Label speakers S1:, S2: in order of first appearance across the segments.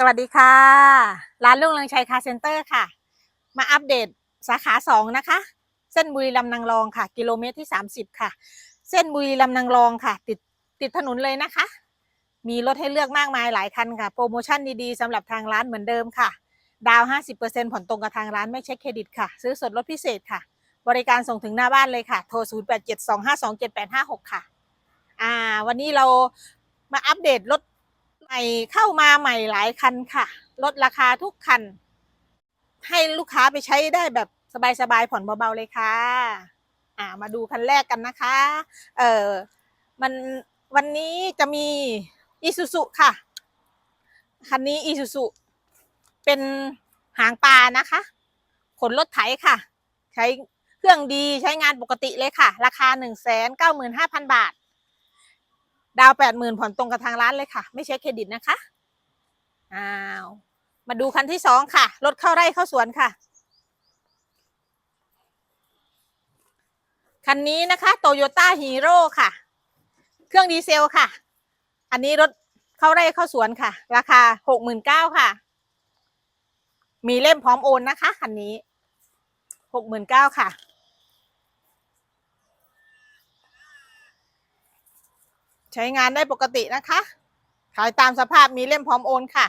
S1: สวัสดีค่ะ ร้านลุงเรืองชัยคาร์เซ็นเตอร์ค่ะ มาอัปเดตสาขาสองนะคะ เส้นบุรีรัมย์นางรองค่ะ กิโลเมตรที่ 30 ค่ะ เส้นบุรีรัมย์นางรองค่ะ ติดติดถนนเลยนะคะ มีรถให้เลือกมากมายหลายคันค่ะ โปรโมชั่นดีๆสำหรับทางร้านเหมือนเดิมค่ะ ดาวน์50%ผ่อนตรงกับทางร้านไม่เช็คเครดิตค่ะ ซื้อสดลดพิเศษค่ะ บริการส่งถึงหน้าบ้านเลยค่ะ โทร 0872527856 ค่ะ อ่า วันนี้เรามาอัปเดตรถ ใหม่เข้ามาใหม่หลายคันค่ะ ลดราคาทุกคัน ให้ลูกค้าไปใช้ได้แบบสบายๆผ่อนเบาๆเลยค่ะ อ่า มาดูคันแรกกันนะคะ เออมันวันนี้จะมีอีซูซุค่ะ คันนี้อีซูซุเป็นหางปลานะคะ ขนรถไถค่ะ ใช้เครื่องดีใช้งานปกติเลยค่ะ ราคา 1 9 5 0 0 0 บาท ดาวแปดหมื่นผ่อนตรงกับทางร้านเลยค่ะ ไม่ใช้เครดิตนะคะอ้าวมาดูคันที่สองค่ะ รถเข้าไร่เข้าสวนค่ะ คันนี้นะคะโตโยต้าฮีโร่ค่ะ เครื่องดีเซลค่ะ อันนี้รถเข้าไร่เข้าสวนค่ะ ราคาหกหมื่นเก้าค่ะ มีเล่มพร้อมโอนนะคะ คันนี้หกหมื่นเก้าค่ะ ช้งานได้ปกตินะคะ ขายตามสภาพมีเล่มพร้อมโอนค่ะ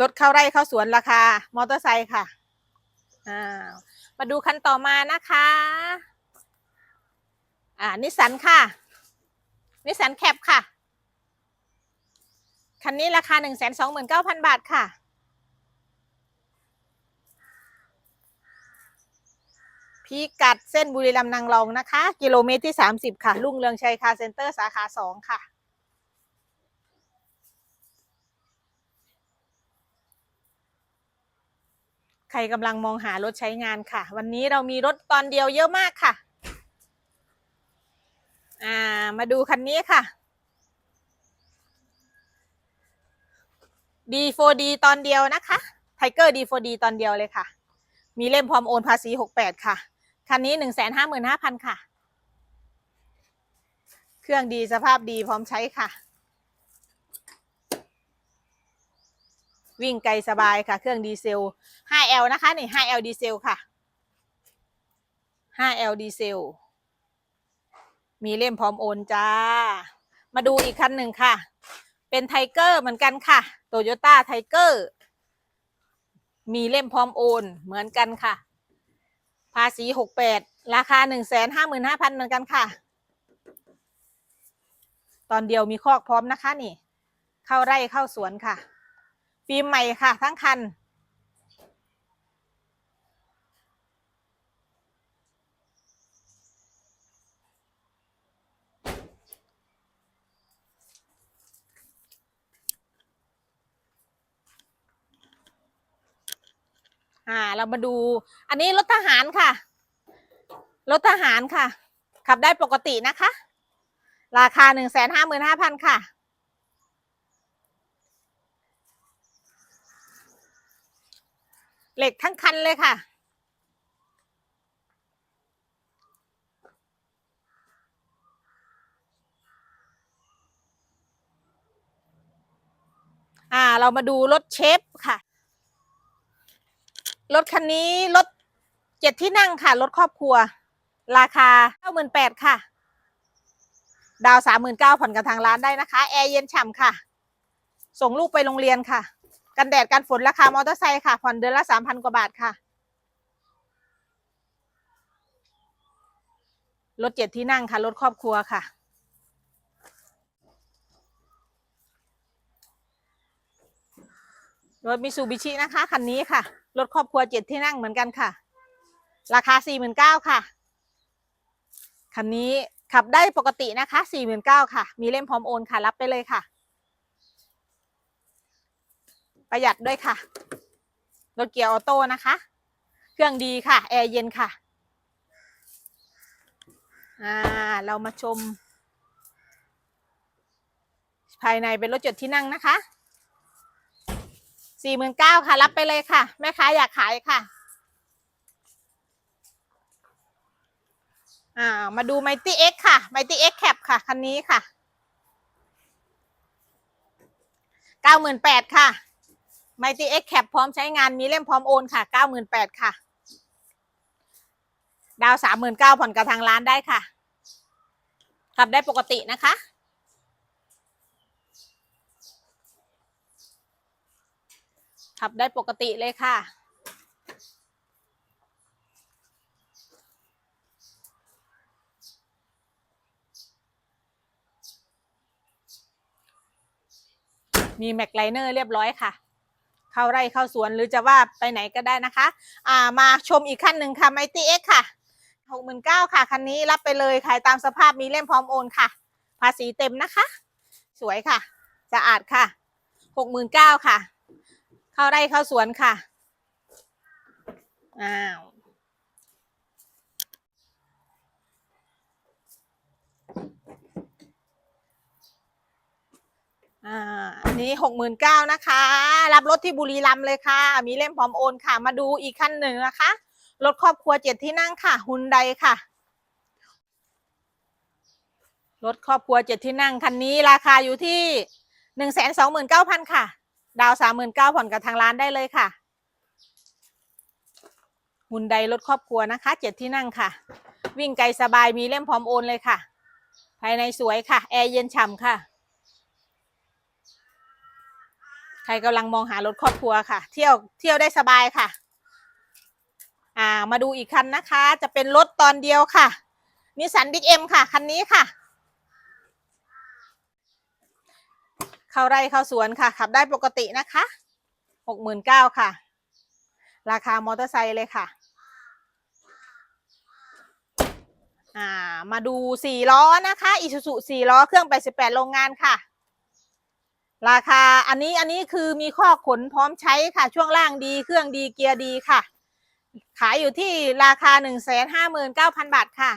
S1: รถเข้าไร่เข้าสวนราคา มอเตอร์ไซค์ค่ะอ่ามาดูคันต่อมานะคะ อ่านิสสันค่ะ นิสสันแคปค่ะ คันนี้ราคาหนึ่งแสนสองหมื่นเก้าพันบาทค่ะ พิกัดเส้นบุรีรัมย์นางรองนะคะ กิโลเมตรที่ 30 ค่ะรุ่งเรืองชัยคาร์เซ็นเตอร์สาขา 2 ค่ะ ใครกำลังมองหารถใช้งานค่ะ วันนี้เรามีรถตอนเดียวเยอะมากค่ะ อ่ามาดูคันนี้ค่ะ D4D ตอนเดียวนะคะไทเกอร์ D4D ตอนเดียวเลยค่ะ มีเล่มพร้อมโอนภาษี 68 ค่ะ คันนี้155,000ค่ะ เครื่องดีสภาพดีพร้อมใช้ค่ะ วิ่งไกลสบายค่ะ เครื่องดีเซล 5L นะคะนี่ 5L ดีเซลค่ะ 5L ดีเซล มีเล่มพร้อมโอนจ้า มาดูอีกคันหนึ่งค่ะ เป็นไทเกอร์เหมือนกันค่ะโตโยต้าไทเกอร์มีเล่มพร้อมโอนเหมือนกันค่ะ ภาษีหกแปดราคาหนึ่งแสนห้าหมื่นห้าพันเหมือนกันค่ะ ตอนเดียวมีคอกพร้อมนะคะนี่ เข้าไร่เข้าสวนค่ะปีใหม่ค่ะ ทั้งคัน อ่า เรามาดู อันนี้รถทหารค่ะ รถทหารค่ะ ขับได้ปกตินะคะ ราคาหนึ่งแสนห้าหมื่นห้าพันค่ะ เหล็กทั้งคันเลยค่ะอ่าเรามาดูรถเชฟค่ะ รถคันนี้รถเจ็ดที่นั่งค่ะ รถครอบครัว ราคาเก้าหมื่นแปดค่ะ ดาวสามหมื่นเก้าผ่อนกับทางร้านได้นะคะ แอร์เย็นฉ่ำค่ะ ส่งลูกไปโรงเรียนค่ะ กันแดดกันฝนราคามอเตอร์ไซค์ค่ะ ผ่อนเดือนละสามพันกว่าบาทค่ะ รถเจ็ดที่นั่งค่ะ รถครอบครัวค่ะรถมิซูบิชินะคะ คันนี้ค่ะ รถครอบครัวเจ็ดที่นั่งเหมือนกันค่ะ ราคาสี่หมื่นเก้าค่ะ คันนี้ขับได้ปกตินะคะสี่หมื่นเก้าค่ะ มีเล่มพร้อมโอนค่ะ รับไปเลยค่ะ ประหยัดด้วยค่ะ รถเกียร์ออโต้นะคะ เครื่องดีค่ะ แอร์เย็นค่ะ อ่า เรามาชม ภายในเป็นรถจดที่นั่งนะคะ สี่หมื่นเก้าค่ะ รับไปเลยค่ะ แม่ค้าอยากขายค่ะอ่ามาดู Mighty X ค่ะ Mighty X Cap ค่ะ คันนี้ค่ะเก้าหมื่นแปดค่ะไมตี้เอ็กแคปพร้อมใช้งานมีเล่มพร้อมโอนค่ะเก้าหมื่นแปดค่ะ ดาวสามหมื่นเก้าผ่อนกับทางร้านได้ค่ะขับได้ปกตินะคะ ขับได้ปกติเลยค่ะ มีแม็กไลเนอร์เรียบร้อยค่ะ เข้าไร่เข้าสวนหรือจะว่าไปไหนก็ได้นะคะ อ่ามาชมอีกขั้นหนึ่งค่ะไมตี้เอ็กค่ะหกหมื่นเก้าค่ะ คันนี้รับไปเลยขายตามสภาพมีเล่มพร้อมโอนค่ะ ภาษีเต็มนะคะ สวยค่ะ สะอาดค่ะหกหมื่นเก้าค่ะ เข้าไร่เข้าสวนค่ะ อ้าว อ่า อันนี้หกหมื่นเก้านะคะ รับรถที่บุรีรัมย์เลยค่ะ มีเล่มพร้อมโอนค่ะ มาดูอีกคันหนึ่งนะคะ รถครอบครัวเจ็ดที่นั่งค่ะ ฮุนไดค่ะรถครอบครัวเจ็ดที่นั่งคันนี้ราคาอยู่ที่หนึ่งแสนสองหมื่นเก้าพันค่ะ ดาวสามหมื่นเก้าผ่อนกับทางร้านได้เลยค่ะฮุนไดรถครอบครัวนะคะเจ็ดที่นั่งค่ะ วิ่งไกลสบายมีเล่มพร้อมโอนเลยค่ะ ภายในสวยค่ะ แอร์เย็นฉ่ำค่ะ ใครกำลังมองหารถครอบครัวค่ะ เที่ยวเที่ยวได้สบายค่ะ อ่ามาดูอีกคันนะคะ จะเป็นรถตอนเดียวค่ะนิสสันบิ๊กเอ็มค่ะ คันนี้ค่ะ เข้าไร่เข้าสวนค่ะ ขับได้ปกตินะคะหกหมื่นเก้าค่ะ ราคามอเตอร์ไซค์เลยค่ะอ่ามาดูสี่ล้อนะคะอิซูซุสี่ล้อเครื่องแปดสิบแปดโรงงานค่ะ ราคาอันนี้อันนี้คือมีข้อขนพร้อมใช้ค่ะ ช่วงล่างดีเครื่องดีเกียร์ดีค่ะ ขายอยู่ที่ราคาหนึ่งแสนห้าหมื่นเก้าพันบาทค่ะ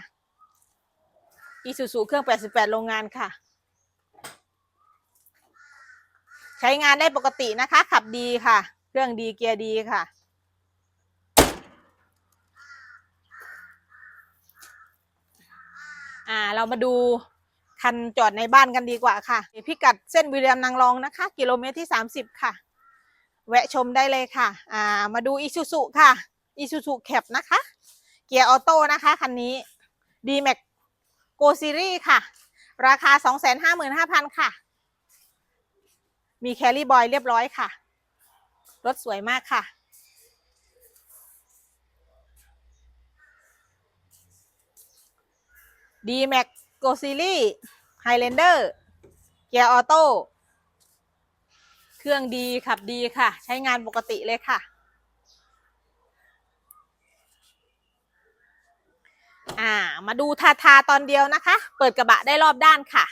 S1: อีซูซูเครื่องแปดสิบแปดโรงงานค่ะ ใช้งานได้ปกตินะคะ ขับดีค่ะ เครื่องดีเกียร์ดีค่ะ อ่าเรามาดูคันจอดในบ้านกันดีกว่าค่ะ พิกัดเส้นบุรีรัมย์นางรองนะคะ กิโลเมตรที่ 30 ค่ะ แวะชมได้เลยค่ะ อ่า มาดูอีซูซุค่ะอีซูซุแคปนะคะ เกียร์ออโต้นะคะ คันนี้ d m a x Go Series ค่ะ ราคา 255,000 ค่ะ มีแครี่บอยเรียบร้อยค่ะ รถสวยมากค่ะ d m a x Go Series Highlander เกียร์ออโต้ เครื่องดีขับดีค่ะ ใช้งานปกติเลยค่ะ อ่า มาดูทาทาตอนเดียวนะคะ เปิดกระบะได้รอบด้านค่ะ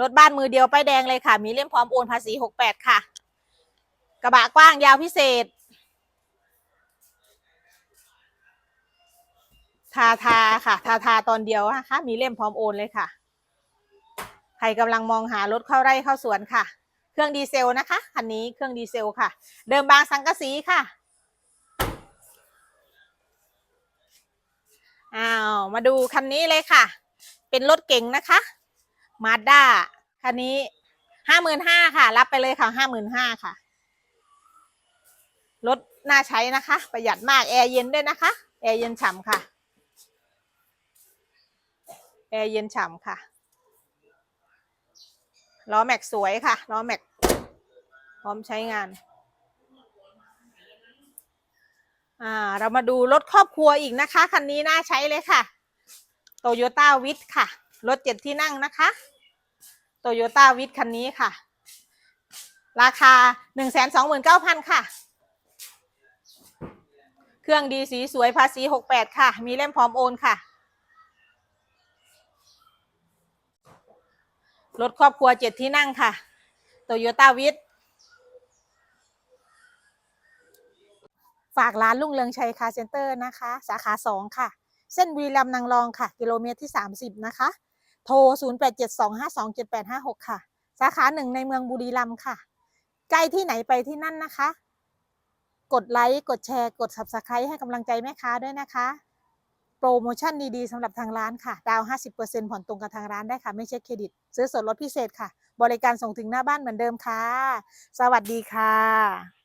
S1: รถบ้านมือเดียวป้ายแดงเลยค่ะ มีเล่มพร้อมโอนภาษี 68 ค่ะ กระบะกว้างยาวพิเศษ ทาทาค่ะ ทาทาตอนเดียวนะคะ มีเล่มพร้อมโอนเลยค่ะ ใครกำลังมองหารถเข้าไร่เข้าสวนค่ะ เครื่องดีเซลนะคะ คันนี้เครื่องดีเซลค่ะ เดิมบางสังกะสีค่ะอ้าว มาดูคันนี้เลยค่ะ เป็นรถเก๋งนะคะ มาด้าคันนี้ห้าหมื่นห้าค่ะ รับไปเลยค่ะห้าหมื่นห้าค่ะ รถน่าใช้นะคะ ประหยัดมาก แอร์เย็นด้วยนะคะ แอร์เย็นฉ่ำค่ะ แอร์เย็นฉ่ำค่ะล้อแม็กสวยค่ะล้อแม็กพร้อมใช้งาน อ่า เรามาดูรถครอบครัวอีกนะคะ คันนี้น่าใช้เลยค่ะโตโยต้าวิทค่ะ รถเจ็ดที่นั่งนะคะโตโยต้าวิทคันนี้ค่ะ ราคาหนึ่งแสนสองหมื่นเก้าพันค่ะ เครื่องดีสีสวยภาษีหกแปดค่ะ มีเล่มพร้อมโอนค่ะ รถครอบครัวเจ็ดที่นั่งค่ะโตโยต้าวิทฝากร้านลุงเรืองชัยคาร์เซ็นเตอร์นะคะ สาขาสองค่ะ เส้นบุรีรัมนางรองค่ะ กิโลเมตรที่ 30 นะคะ โทร 0872527856 ค่ะ สาขาหนึ่งในเมืองบุรีรัมย์ค่ะ ใกล้ที่ไหนไปที่นั่นนะคะ กดไลค์ กดแชร์ กด Subscribe ให้กำลังใจแม่ค้าด้วยนะคะ โปรโมชั่นดีๆสำหรับทางร้านค่ะ ดาว 50%ผ่อนตรงกับทางร้านได้ค่ะ ไม่ใช่เครดิต ซื้อส่วนลดพิเศษค่ะ บริการส่งถึงหน้าบ้านเหมือนเดิมค่ะ สวัสดีค่ะ